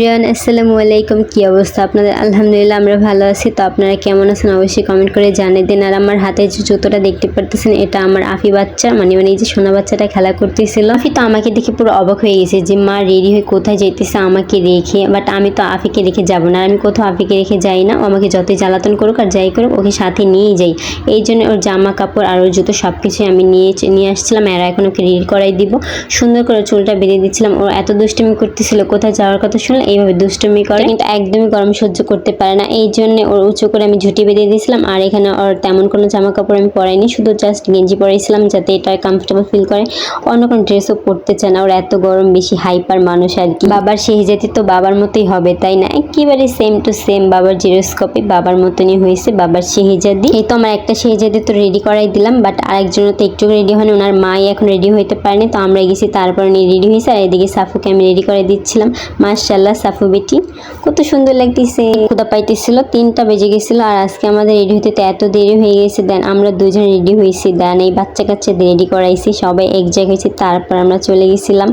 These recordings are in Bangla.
রিয়ান আসসালামু আলাইকুম কি অবস্থা? আপনাদের আলহামদুলিল্লাহ আমরা ভালো আছি। তো আপনারা কেমন আছেন? অবশ্যই কমেন্ট করে জানিয়ে দিন। আর আমার হাতে যে জুতোটা দেখতে পারতেছেন, এটা আমার আফি বাচ্চা। মানে মানে এই যে সোনা বাচ্চাটা খেলা করতেছিল। আফি তো আমাকে দেখে পুরো অবাক হয়ে গেছে যে, মা রেডি হয়ে কোথায় যেতেছে আমাকে রেখে বাট আমি তো আফিকে রেখে যাব না। আর আমি কোথাও আফিকে রেখে যাই না। ও আমাকে যতই জ্বালাতন করুক আর যাই করুক, ওকে সাথে নিয়েই যাই। এই জন্য ওর জামা কাপড় আর ওর জুতো সব কিছুই আমি নিয়ে নিয়ে আসছিলাম। আর এখন ওকে রেডি করাই দিব। সুন্দর করে চুলটা বেঁধে দিচ্ছিলাম। ও এত দুষ্টুমি করতেছিল, কোথায় যাওয়ার কথা শুনলে? এইভাবে দুষ্টুমি করে। কিন্তু একদমই গরম সহ্য করতে পারে না। এই জন্য ওর উঁচু করে আমি ঝুঁটি বেঁধে দিয়েছিলাম। আর এখানে ওর তেমন কোনো জামা কাপড় আমি পরাইনি, শুধু জাস্ট গেঞ্জি পরাইছিলাম যাতে এটা কমফোর্টেবল ফিল করে। অন্য কোনো ড্রেসও পরতে চায় না। ওর এত গরম, বেশি হাইপার মানুষ আর কি। বাবার সেই জাতি তো বাবার মতোই হবে, তাই না? একেবারে সেম টু সেম বাবার জিরোস্কোপি বাবার মতনই হয়েছে বাবার শেহজাদি এই তো আমার একটা শেহজাদি তো রেডি করাই দিলাম বাট আরেকজনও তো একটু রেডি হয়নি। ওনার মাই এখন রেডি হইতে পারেনি, তো আমরা গেছি, তারপর উনি রেডি হয়েছে। আর এদিকে সাফুকে আমি রেডি করে দিচ্ছিলাম। মার্শাল্লাহ সাফু বেটি। কত সুন্দর লাগতেছে। ক্ষুদা পাইতেছিল, তিনটা বেজে গেছিল আর আজকে আমাদের রেডি হতে এত দেরি হয়ে গেছে। দেন আমরা দুজন রেডি হয়েছি। দেন এই বাচ্চা কাচ্চাদের রেডি করাইছি। সবাই এক জায়গায় তারপর আমরা চলে গেছিলাম।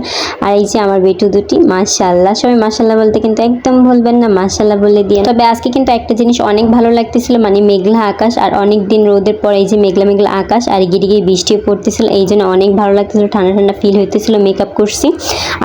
আর এই যে আমার বেটু দুটি মাশাল্লাহ সবাই মাশাল্লাহ বলতে কিন্তু একদম ভুলবেন না মাশাল্লাহ বলে দিয়ে। তবে আজকে কিন্তু একটা জিনিস অনেক ভালো লাগতেছিল মানে মেঘলা আকাশ আর অনেক দিন রোদের পর এই যে মেঘলা মেঘলা আকাশ আর গিরি গিয়ে বৃষ্টিও পড়তেছিল, এই জন্য অনেক ভালো লাগতেছিল, ঠান্ডা ঠান্ডা ফিল হইতেছিল মেকআপ করছি।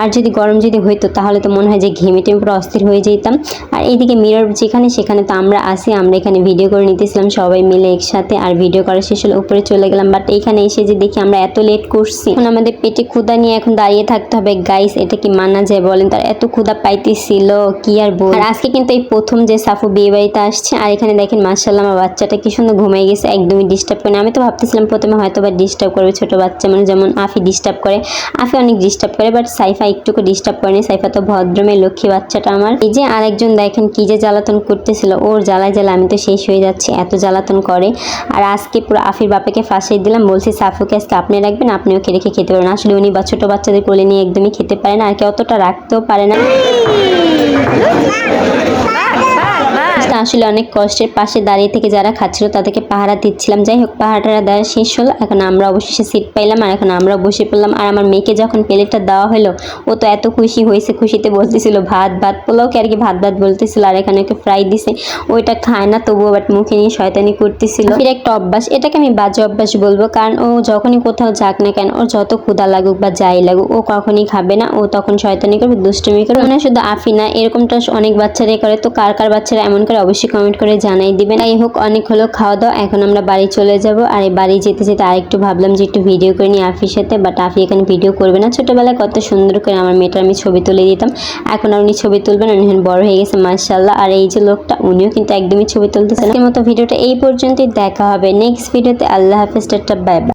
আর যদি গরম যদি হইতো, তাহলে তো মনে হয় যে ঘেমে টেমে পুরো অস্থির হয়ে যেতাম আর এইদিকে মিরর যেখানে সেখানে তো আমরা আসি আমরা এখানে ভিডিও করে নিতেছিলাম সবাই মিলে একসাথে আর ভিডিও করা শেষ হলে উপরে চলে গেলাম বাট এইখানে এসে যে দেখি আমরা এত লেট করছি এখন আমাদের পেটে ক্ষুদা নিয়ে এখন দাঁড়িয়ে থাকতে হবে গাইস এটা কি মানা যায় বলেন তার এত ক্ষুদা পাইতেছিল কি আর বল আর আজকে কিন্তু এই প্রথম যে সাফু বিয়ে বাড়িতে আসছে আর এখানে দেখেন মার্শাল্লাহ আমার বাচ্চাটা কি সুন্দর ঘুমাই গেছে একদমই ডিস্টার্ব করে। আমি তো ভাবতেছিলাম প্রথমে হয়তো বা ডিস্টার্ব করবে ছোট বাচ্চা মানে যেমন আফি ডিস্টার্ব করে আফি অনেক ডিস্টার্ব করে বাট সাইফা একটুকু ডিস্টার্ব করেনি সাইফা তো ভদ্রমে লক্ষ্মী বাচ্চাটা আমার। এই যে আরেকজন দেখেন কি যে জ্বালাতন করতেছিল, ওর জ্বালায় জ্বালা আমি তো শেষ হয়ে যাচ্ছি, এত জ্বালাতন করে। আর আজকে পুরো আফির বাপেকে ফাঁসিয়ে দিলাম, বলছি, সাফুকে আজকে আপনি রাখবেন আপনি ওকে রেখে খেতে পারেন। আসলে উনি বা ছোটো বাচ্চাদের কোলে নিয়ে একদমই খেতে পারে না, আর কি অতটা রাখতেও পারে না। আসলে অনেক কষ্টের পাশে দাঁড়িয়ে থেকে যারা খাচ্ছিল তাদেরকে পাহারা দিচ্ছিলাম। যাই হোক, পাহারাটা দেওয়া শেষ হলো। এখন আমরা অবশেষে সিট পাইলাম আর এখন আমরা বসে পড়লাম। আর আমার মেয়েকে যখন প্লেটটা দেওয়া হলো, ও তো এত খুশি হয়েছে, খুশিতে বলতেছিল, ভাত ভাত। পোলাওকে আর কি ভাত ভাত বলতেছিল আর এখানে ওকে ফ্রাই দিছে। ওইটা খায় না, তবুও বাট মুখে নিয়ে শয়তানি করতেছিল। ফির একটা অভ্যাস, এটাকে আমি বাজে অভ্যাস বলব, কারণ ও যখনই কোথাও যাক না কেন, ওর যত ক্ষুদা লাগুক বা যাই লাগুক, ও কখনই খাবে না। ও তখন শয়তানি করবে, দুষ্টুমি করবে। মানে শুধু আফি না এরকমটা অনেক বাচ্চারাই করে। তো কার কার বাচ্চারা এমন করে? কমেন্ট করে জানাই দিবেন। যাই হোক, অনেক হলো খাওয়া দাওয়া, এখন আমরা বাড়ি চলে যাব। আর এই বাড়ি যেতে যেতে আরেকটু ভাবলাম যে একটু ভিডিও করে নিই আফির সাথে বাট আফি এখানে ভিডিও করবে না। ছোটোবেলায় কত সুন্দর করে আমার মেয়েটার আমি ছবি তুলে দিতাম। এখন আর উনি ছবি তুলবেন উনি বড় হয়ে গেছে মার্শাল্লাহ আর এই যে লোকটা, উনিও কিন্তু একদমই ছবি তুলতেছে না। মতো ভিডিওটা এই পর্যন্তই, দেখা হবে নেক্সট ভিডিওতে আল্লাহ হাফিজ, টাটা বাই বাই